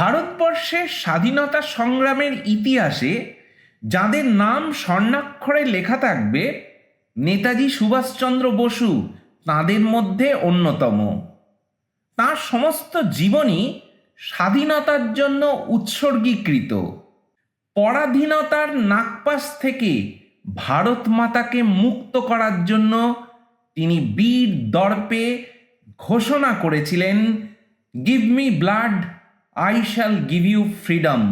ভারতবর্ষের স্বাধীনতা সংগ্রামের ইতিহাসে যাদের নাম স্বর্ণাক্ষরে লেখা থাকবে, নেতাজি সুভাষচন্দ্র বসু তাঁদের মধ্যে অন্যতম। তাঁর সমস্ত জীবনই স্বাধীনতার জন্য উৎসর্গীকৃত। পরাধীনতার নাগপাশ থেকে ভারত মাতাকে মুক্ত করার জন্য তিনি বীর দর্পে ঘোষণা করেছিলেন, give me blood I shall give you freedom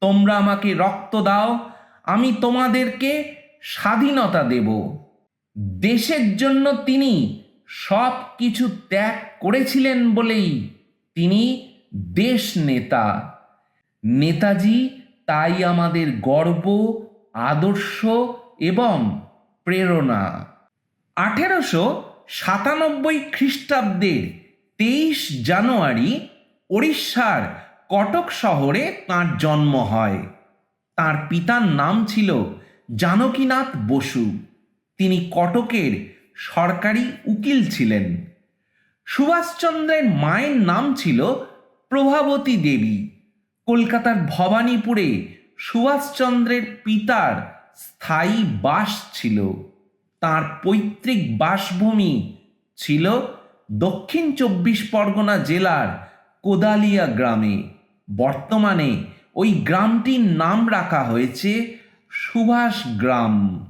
তোমরা আমাকে রক্ত দাও, আমি তোমাদেরকে স্বাধীনতা দেব। দেশের জন্য তিনি সব কিছু ত্যাগ করেছিলেন বলেই তিনি দেশ নেতা নেতাজি তাই আমাদের গর্ব, আদর্শ এবং প্রেরণা। আঠেরোশো সাতানব্বই খ্রিস্টাব্দের তেইশ জানুয়ারি ওড়িশার কটক শহরে তাঁর জন্ম হয়। তার পিতার নাম ছিল জানকীনাথ বসু। তিনি কটকের সরকারি উকিল ছিলেন। সুভাষচন্দ্রের মায়ের নাম ছিল প্রভাবতী দেবী। কলকাতার ভবানীপুরে সুভাষচন্দ্রের পিতার স্থায়ী বাস ছিল। তার পৈতৃক বাসভূমি ছিল দক্ষিণ চব্বিশ পরগনা জেলার কোদালিয়া গ্রামে। বর্তমানে ওই গ্রামটির নাম রাখা হয়েছে সুভাষ গ্রাম।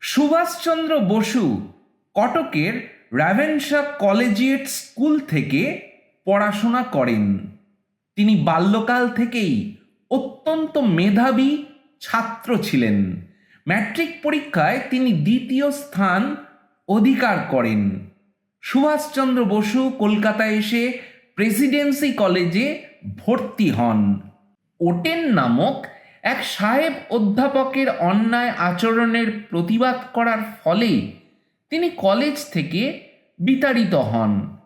সুভাষচন্দ্র বসু কটকের র্যাভেনশা কলেজিয়েট স্কুল থেকে পড়াশোনা করেন। তিনি বাল্যকাল থেকেই অত্যন্ত মেধাবী ছাত্র ছিলেন। ম্যাট্রিক পরীক্ষায় তিনি দ্বিতীয় স্থান অধিকার করেন। সুভাষচন্দ্র বসু কলকাতায় এসে প্রেসিডেন্সি কলেজে ভর্তি হন। ওটেন নামক এক সাহেব অধ্যাপকের অন্যায় আচরণের প্রতিবাদ করার ফলে তিনি কলেজ থেকে বিতাড়িত হন।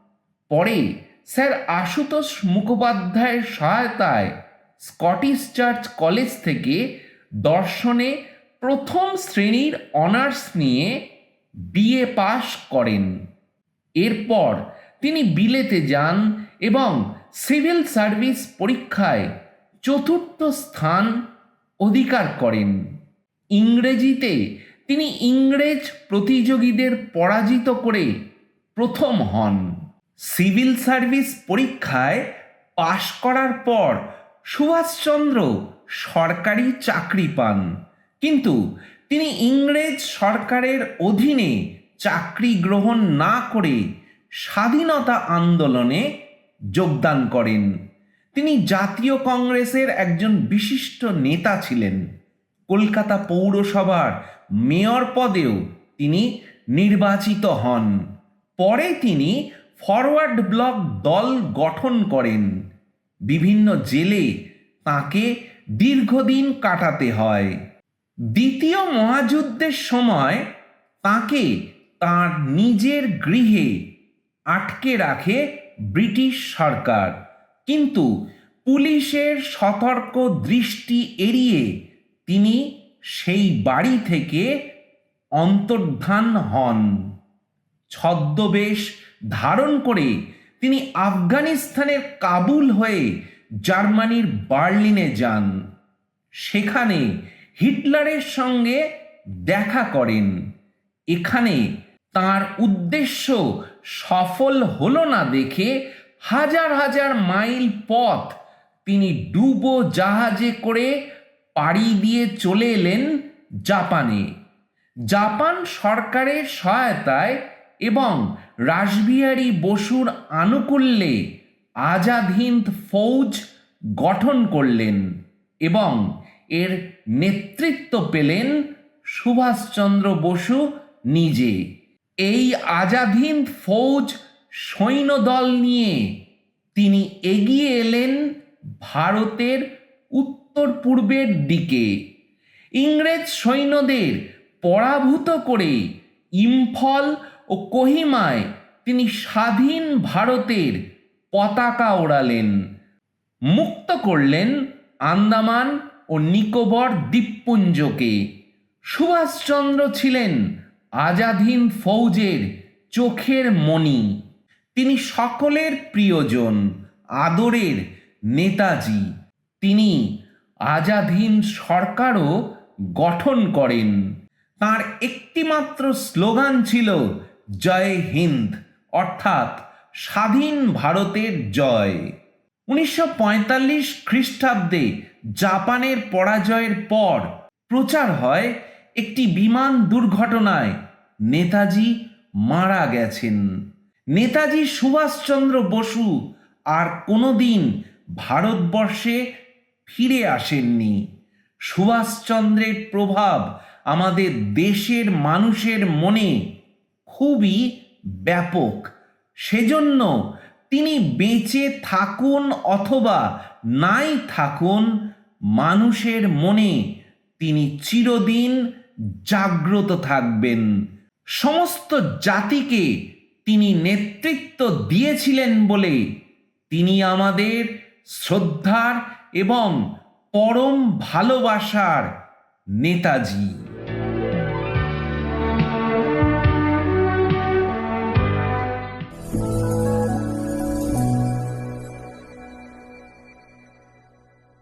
পরে স্যার আশুতোষ মুখোপাধ্যায়ের সহায়তায় স্কটিশ চার্চ কলেজ থেকে দর্শনে প্রথম শ্রেণির অনার্স নিয়ে বিএ পাশ করেন। এরপর তিনি বিলেতে যান এবং সিভিল সার্ভিস পরীক্ষায় চতুর্থ স্থান অধিকার করেন। ইংরেজিতে তিনি ইংরেজ প্রতিযোগীদের পরাজিত করে প্রথম হন। সিভিল সার্ভিস পরীক্ষায় পাশ করার পর সুভাষচন্দ্র সরকারি চাকরি পান। কিন্তু তিনি ইংরেজ সরকারের অধীনে চাকরি গ্রহণ না করে স্বাধীনতা আন্দোলনে যোগদান করেন। তিনি জাতীয় কংগ্রেসের একজন বিশিষ্ট নেতা ছিলেন। কলকাতা পৌরসভার মেয়র পদেও তিনি নির্বাচিত হন। পরে তিনি ফরওয়ার্ড ব্লক দল গঠন করেন। বিভিন্ন জেলে তাকে দীর্ঘদিন কাটাতে হয়। দ্বিতীয় মহাযুদ্ধের সময় তাকে তার নিজের গৃহে আটকে রাখে ব্রিটিশ সরকার। কিন্তু পুলিশের সতর্ক দৃষ্টি এড়িয়ে তিনি সেই বাড়ি থেকে অন্তর্ধান হন। ছদ্মবেশ ধারণ করে তিনি আফগানিস্তানের কাবুল হয়ে জার্মানির বার্লিনে যান। সেখানে হিটলারের সঙ্গে দেখা করেন। এখানে তার উদ্দেশ্য সফল হলো না দেখে হাজার হাজার মাইল পথ তিনি ডুবো জাহাজে করে পাড়ি দিয়ে চলে এলেন জাপানে। জাপান সরকারের সহায়তায় এবং রাসবিহারী বসুর আনুকূল্যে আজাদ হিন্দ ফৌজ গঠন করলেন এবং এর নেতৃত্ব পেলেন সুভাষচন্দ্র বসু নিজে। এই আজাদ ফৌজ সৈন্যদল নিয়ে তিনি এগিয়ে এলেন ভারতের উত্তর পূর্বের দিকে। ইংরেজ সৈন্যদের পরাভূত করে ইম্ফল ও কোহিমায় তিনি স্বাধীন ভারতের পতাকা ওড়ালেন, মুক্ত করলেন আন্দামান ও নিকোবর দ্বীপপুঞ্জকে। সুভাষচন্দ্র ছিলেন আজাদহিন্দ ফৌজের চোখের মণি। তিনি সকলের প্রিয়জন, আদরের নেতাজি। তিনি আজাদহীন সরকারও গঠন করেন। তার একটিমাত্র স্লোগান ছিল, জয় হিন্দ অর্থাৎ স্বাধীন ভারতের জয়। উনিশশো পঁয়তাল্লিশ খ্রিস্টাব্দে জাপানের পরাজয়ের পর প্রচার হয় একটি বিমান দুর্ঘটনায় নেতাজি মারা গেছেন। নেতাজি সুভাষচন্দ্র বসু আর কোনোদিন ভারতবর্ষে ফিরে আসেননি। সুভাষচন্দ্রের প্রভাব আমাদের দেশের মানুষের মনে খুবই ব্যাপক। সেজন্য তিনি বেঁচে থাকুন অথবা নাই থাকুন, মানুষের মনে তিনি চিরদিন জাগ্রত থাকবেন। সমস্ত জাতিকে তিনি নেতৃত্ব দিয়েছিলেন বলে তিনি আমাদের শ্রদ্ধার এবং পরম ভালোবাসার নেতাজি।